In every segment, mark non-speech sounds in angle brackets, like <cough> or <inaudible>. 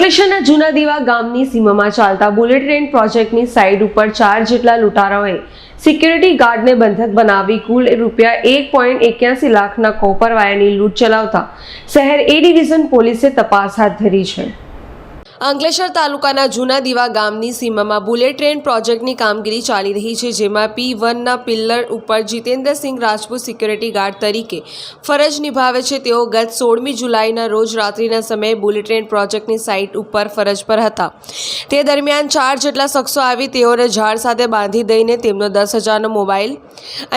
અંકલેશ્વરના જૂના દીવા ગામની સીમામાં ચાલતા બુલેટ ટ્રેન પ્રોજેક્ટની સાઇડ ઉપર ચાર જેટલા લૂંટારાઓએ સિક્યુરિટી ગાર્ડને બંધક બનાવી કુલ રૂપિયા એક પોઈન્ટ એક્યાસી લાખના કોપર વાયરની લૂંટ ચલાવતા શહેર એ ડિવિઝન પોલીસે તપાસ હાથ ધરી છે. અંકલેશ્વર તાલુકાના જૂના દીવા ગામની સીમામાં બુલેટ ટ્રેન પ્રોજેક્ટની કામગીરી ચાલી રહી છે, જેમાં પી વનના પિલ્લર ઉપર જીતેન્દ્રસિંહ રાજપૂત સિક્યુરિટી ગાર્ડ તરીકે ફરજ નિભાવે છે. તેઓ ગત સોળમી જુલાઈના રોજ રાત્રિના સમયે બુલેટ ટ્રેન પ્રોજેક્ટની સાઇટ ઉપર ફરજ પર હતા. તે દરમિયાન ચાર જેટલા શખ્સો આવી તેઓને ઝાડ સાથે બાંધી દઈને તેમનો દસ હજારનો મોબાઈલ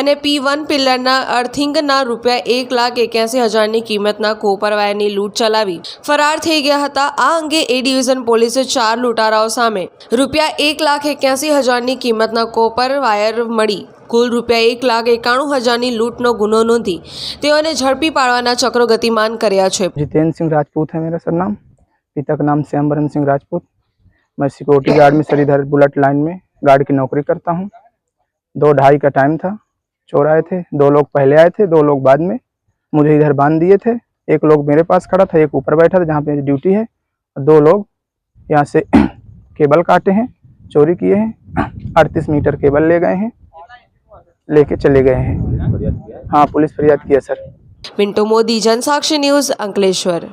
અને પી વન પિલ્લરના અર્થિંગના રૂપિયા એક લાખ એક્યાસી હજારની કિંમતના કોપર વાયરની લૂંટ ચલાવી ફરાર થઈ ગયા હતા. આ અંગે એ ડિવિઝન પોલીસે ચાર લૂંટારાઓ સામે રૂપિયા એક લાખ એક્યાસી હજારની કિંમતના કોપર વાયર મળી કુલ રૂપિયા એક લાખ એકાણું હજારની લૂંટનો ગુનો નોંધી તેઓને ઝડપી પાડવાના ચક્રો ગતિમાન કર્યા છે जितेंद्र सिंह राजपूत है मेरा सरनाम पिता का नाम श्याम बरन सिंह राजपूत मैं सिक्योरिटी गार्ड में सर इधर बुलेट लाइन में गार्ड की नौकरी करता हूँ दो ढाई का टाइम था चोर आए थे दो लोग पहले आए थे दो लोग बाद में मुझे इधर बांध दिए थे एक लोग मेरे पास खड़ा था एक ऊपर बैठा था जहाँ पे मेरी ड्यूटी है और दो लोग यहाँ से <clears throat> केबल काटे हैं, चोरी किए हैं, <clears throat> अड़तीस मीटर केबल ले गए हैं, लेके चले गए हैं। हाँ पुलिस फरियाद किया सर। पिंटू मोदी, जनसाक्षी न्यूज़, अंकलेश्वर।